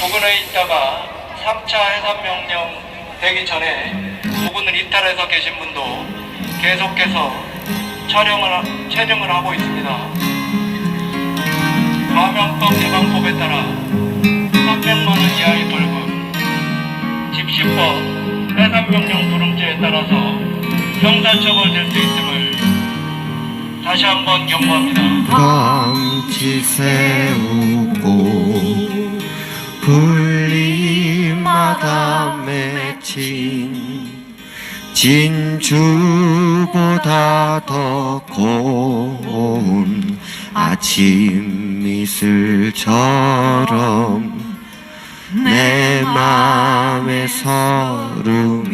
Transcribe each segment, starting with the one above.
부근에 있다가 3차 해산명령 되기 전에 부근을 이탈해서 계신 분도 계속해서 촬영을, 하- 촬영을 하고 있습니다. 감염법 예방법에 따라 300만 원 이하의 벌금, 집시법, 해산명령 불응죄에 따라서 형사처벌될 수 있음을 다시 한번 경고합니다. 감치 세우고 분리마다 맺힌 진주보다 더 고운 아침 이슬처럼 내 맘의 서름이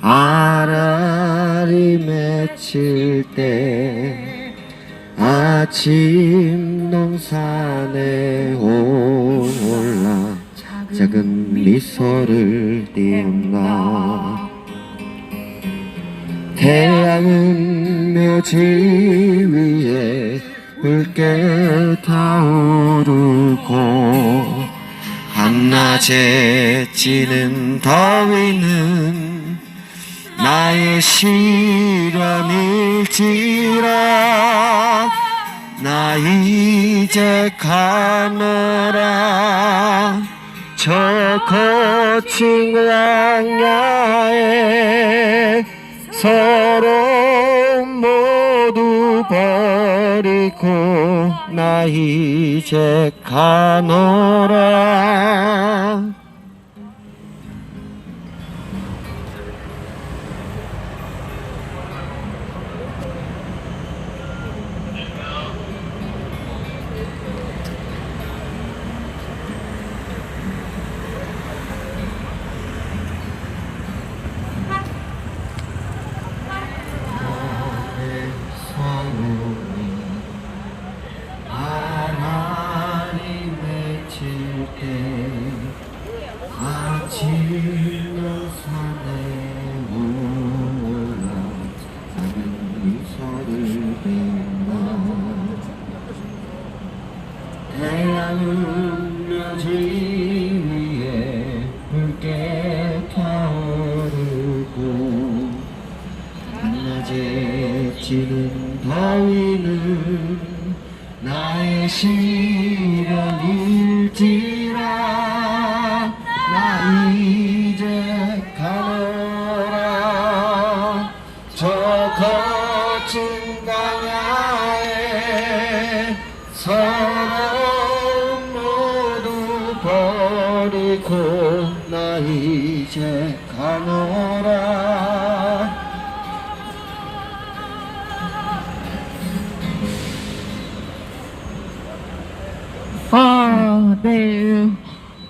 아라리 맺힐 때 아침 미소를 띄운다. 태양은 묘지 위에 붉게 타오르고 한낮에 찌는 더위는 나의 시련일지라. 나 이제 가노라. 저 거친 광야에 서로 모두 버리고 나 이제 가노라 지 위에 붉게 타오르고 한낮에 찌는 더위는 나의 시련일지라 버리고 나 이제 가노라 아, 네.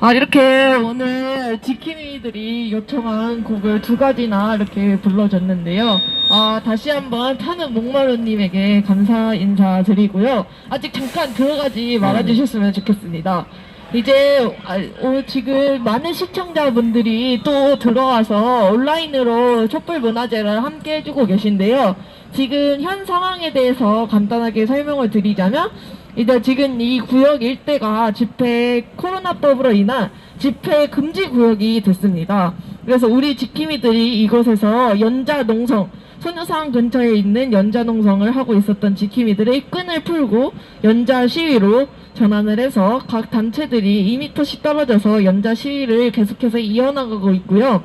아, 이렇게 오늘 지킴이들이 요청한 곡을 두 가지나 이렇게 불러줬는데요. 아, 다시 한번 타는 목마루님에게 감사 인사 드리고요. 아직 잠깐 들어가지 말아주셨으면 좋겠습니다. 이제 아, 어, 지금 많은 시청자분들이 또 들어와서 온라인으로 촛불 문화제를 함께 해주고 계신데요. 지금 현 상황에 대해서 간단하게 설명을 드리자면 이제 지금 이 구역 일대가 집회 코로나법으로 인한 집회 금지 구역이 됐습니다. 그래서 우리 지킴이들이 이곳에서 연자 농성 소녀상 근처에 있는 연자 농성을 하고 있었던 지킴이들의 끈을 풀고 연자 시위로 전환을 해서 각 단체들이 2m씩 떨어져서 연자 시위를 계속해서 이어나가고 있고요.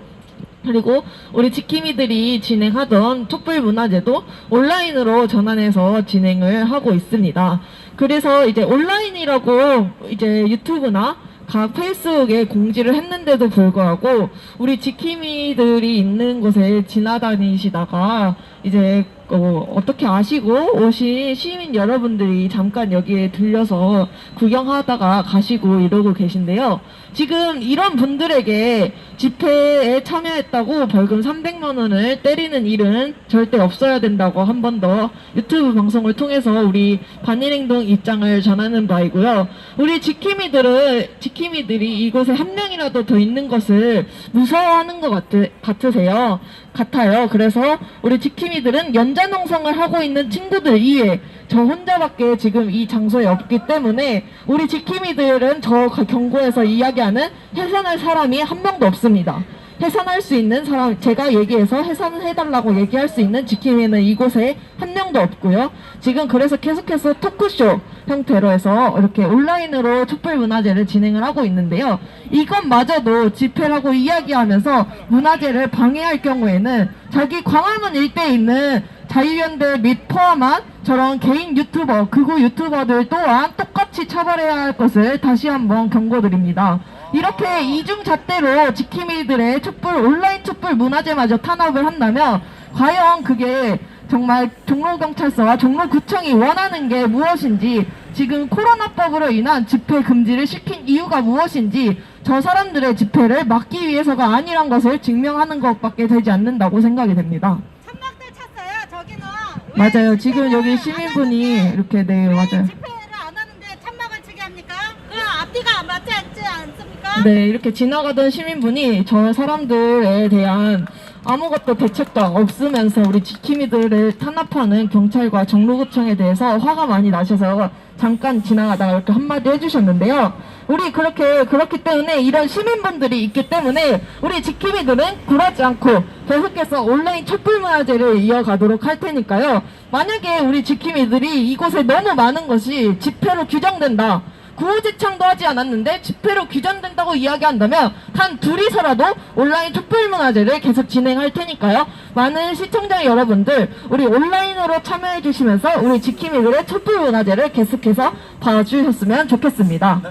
그리고 우리 지킴이들이 진행하던 촛불 문화제도 온라인으로 전환해서 진행을 하고 있습니다. 그래서 이제 온라인이라고 이제 유튜브나 각 페이스북에 공지를 했는데도 불구하고 우리 지킴이들이 있는 곳에 지나다니시다가 이제 어, 어떻게 아시고 오신 시민 여러분들이 잠깐 여기에 들려서 구경하다가 가시고 이러고 계신데요. 지금 이런 분들에게 집회에 참여했다고 벌금 300만 원을 때리는 일은 절대 없어야 된다고 한 번 더 유튜브 방송을 통해서 우리 반일행동 입장을 전하는 바이고요. 우리 지킴이들은 지킴이들이 이곳에 한 명이라도 더 있는 것을 무서워하는 것 같으, 같으세요. 같아요. 그래서 우리 지킴이들은 연장 연자 농성을 하고 있는 친구들 이외에 저 혼자밖에 지금 이 장소에 없기 때문에 우리 지킴이들은 저 경고에서 이야기하는 해산할 사람이 한 명도 없습니다. 해산할 수 있는 사람, 제가 얘기해서 해산을 해달라고 얘기할 수 있는 지킴이는 이곳에 한 명도 없고요. 지금 그래서 계속해서 토크쇼 형태로 해서 이렇게 온라인으로 촛불문화제를 진행을 하고 있는데요. 이것마저도 집회라고 이야기하면서 문화제를 방해할 경우에는 자기 광화문 일대에 있는 자유연대 및 포함한 저런 개인 유튜버, 극우 유튜버들 또한 똑같이 처벌해야 할 것을 다시 한번 경고드립니다. 이렇게 이중잣대로 지킴이들의 촛불 온라인 촛불 문화제마저 탄압을 한다면 과연 그게 정말 종로경찰서와 종로구청이 원하는 게 무엇인지 지금 코로나법으로 인한 집회 금지를 시킨 이유가 무엇인지 저 사람들의 집회를 막기 위해서가 아니란 것을 증명하는 것밖에 되지 않는다고 생각이 됩니다. 천막들 찼어요. 저기는 왜 맞아요. 지금 여기 안 시민분이 이렇게 네왜 맞아요. 집회를 안 하는데 천막을 치게 합니까? 그 앞뒤가 맞지 않지 않습니까? 네, 이렇게 지나가던 시민분이 저 사람들에 대한 아무것도 대책도 없으면서 우리 지킴이들을 탄압하는 경찰과 정로구청에 대해서 화가 많이 나셔서 잠깐 지나가다가 이렇게 한마디 해주셨는데요. 우리 그렇게, 그렇기 때문에 이런 시민분들이 있기 때문에 우리 지킴이들은 굴하지 않고 계속해서 온라인 촛불 문화제를 이어가도록 할 테니까요. 만약에 우리 지킴이들이 이곳에 너무 많은 것이 집회로 규정된다. 구호제창도 하지 않았는데 집회로 규정된다고 이야기한다면 단 둘이서라도 온라인 촛불문화제를 계속 진행할 테니까요. 많은 시청자 여러분들 우리 온라인으로 참여해 주시면서 우리 지킴이들의 촛불문화제를 계속해서 봐주셨으면 좋겠습니다.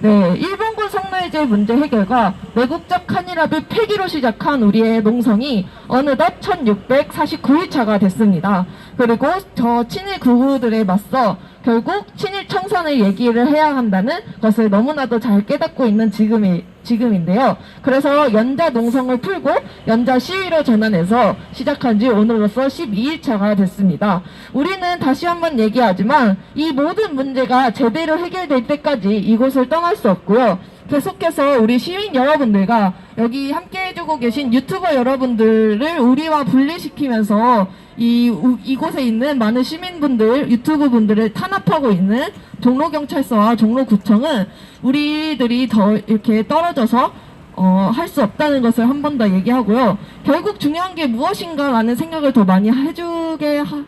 네, 일본 군 성노예제 문제 해결과 외국적 한일합의 폐기로 시작한 우리의 농성이 어느덧 1649일차가 됐습니다. 그리고 저 친일 구구들에 맞서 결국 친일 청산을 얘기를 해야 한다는 것을 너무나도 잘 깨닫고 있는 지금이, 지금인데요. 그래서 연자 농성을 풀고 연자 시위로 전환해서 시작한 지 오늘로써 12일차가 됐습니다. 우리는 다시 한번 얘기하지만 이 모든 문제가 제대로 해결될 때까지 이곳을 떠날 수 없고요. 계속해서 우리 시민 여러분들과 여기 함께 해주고 계신 유튜버 여러분들을 우리와 분리시키면서 이, 우- 이곳에 있는 많은 시민분들, 유튜브 분들을 탄압하고 있는 종로경찰서와 종로구청은 우리들이 더 이렇게 떨어져서 어, 할 수 없다는 것을 한 번 더 얘기하고요. 결국 중요한 게 무엇인가라는 생각을 더 많이 해주게 하,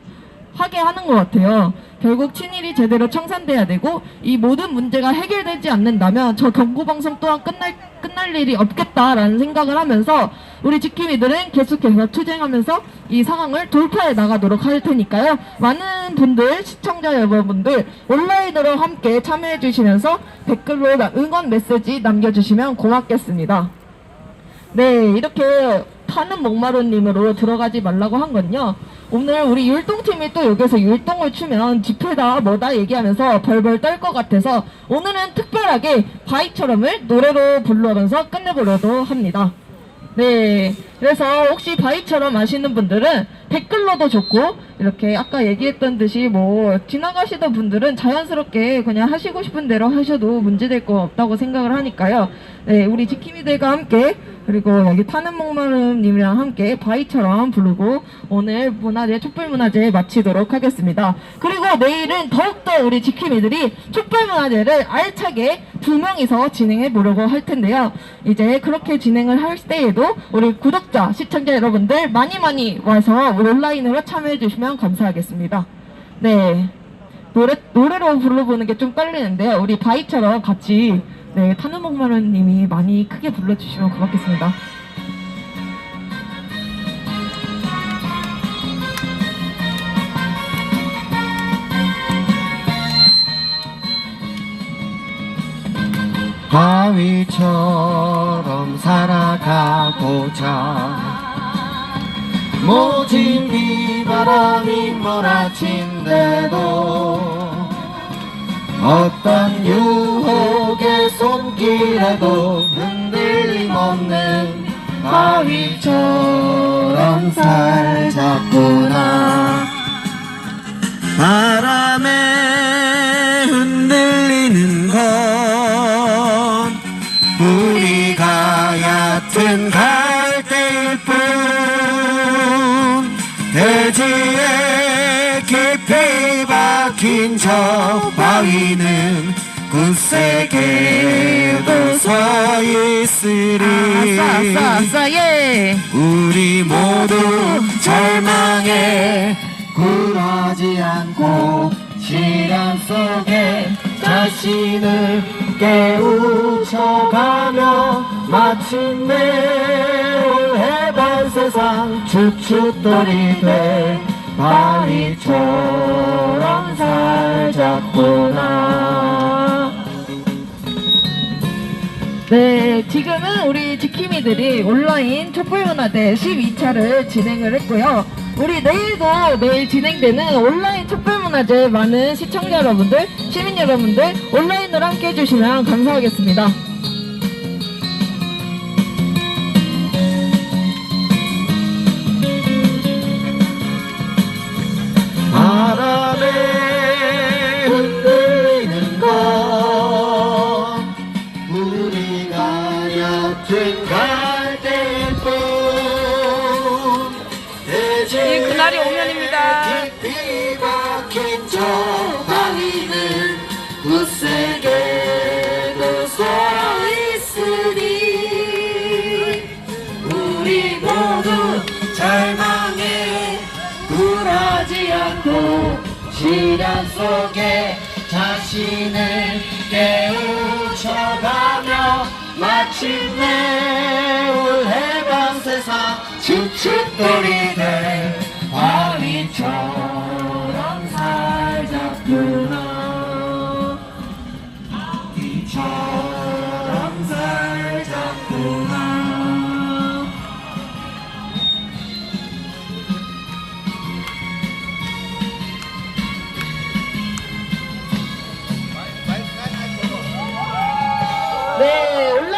하게 하는 것 같아요. 결국 친일이 제대로 청산돼야 되고 이 모든 문제가 해결되지 않는다면 저 경고 방송 또한 끝날 끝날 일이 없겠다라는 생각을 하면서 우리 지킴이들은 계속해서 투쟁하면서 이 상황을 돌파해 나가도록 할 테니까요. 많은 분들 시청자 여러분들 온라인으로 함께 참여해 주시면서 댓글로 나- 응원 메시지 남겨주시면 고맙겠습니다. 네, 이렇게 타는 목마루님으로 들어가지 말라고 한 건요. 오늘 우리 율동팀이 또 여기서 율동을 추면 집회다 뭐다 얘기하면서 벌벌 떨 것 같아서 오늘은 특별하게 바이처럼을 노래로 부르면서 끝내보려고 합니다. 네. 그래서 혹시 바위처럼 아시는 분들은 댓글로도 좋고, 이렇게 아까 얘기했던 듯이 뭐, 지나가시던 분들은 자연스럽게 그냥 하시고 싶은 대로 하셔도 문제될 거 없다고 생각을 하니까요. 네. 우리 지킴이들과 함께, 그리고 여기 타는 목마름님이랑 함께 바위처럼 부르고, 오늘 문화제, 촛불문화제 마치도록 하겠습니다. 그리고 내일은 더욱더 우리 지킴이들이 촛불문화제를 알차게 두 명이서 진행해 보려고 할 텐데요. 이제 그렇게 진행을 할 때에도 우리 구독자, 시청자 여러분들 많이 많이 와서 온라인으로 참여해 주시면 감사하겠습니다. 네. 노래, 노래로 불러보는 게 좀 떨리는데요. 우리 바이처럼 같이, 네, 타는 목마루님이 많이 크게 불러주시면 고맙겠습니다. 바위처럼 살아가고자 모진 비바람이 몰아친대도 어떤 유혹의 손길에도 흔들림 없는 바위처럼 살자꾸나. 바람에 흔들리는 건 우리가 얕은 갈대일 뿐 되지 깊이 박힌 저 바위는 굳세게도 서 있으리 아싸, 아싸, 예. 우리 모두 절망에 굴하지 않고 시련 속에 자신을 깨우쳐가며 마침내 해반 세상 주춧돌이 될 바위처럼 살자꾸나 네, 지금은 우리 지킴이들이 온라인 촛불문화제 12차를 진행을 했고요. 우리 내일도 내일 진행되는 온라인 촛불문화제 많은 시청자 여러분들, 시민 여러분들 온라인으로 함께 해주시면 감사하겠습니다. 시련 속에 자신을 깨우쳐가며 마침내 올 해방 세상 주춧돌이 될 바위처럼 살자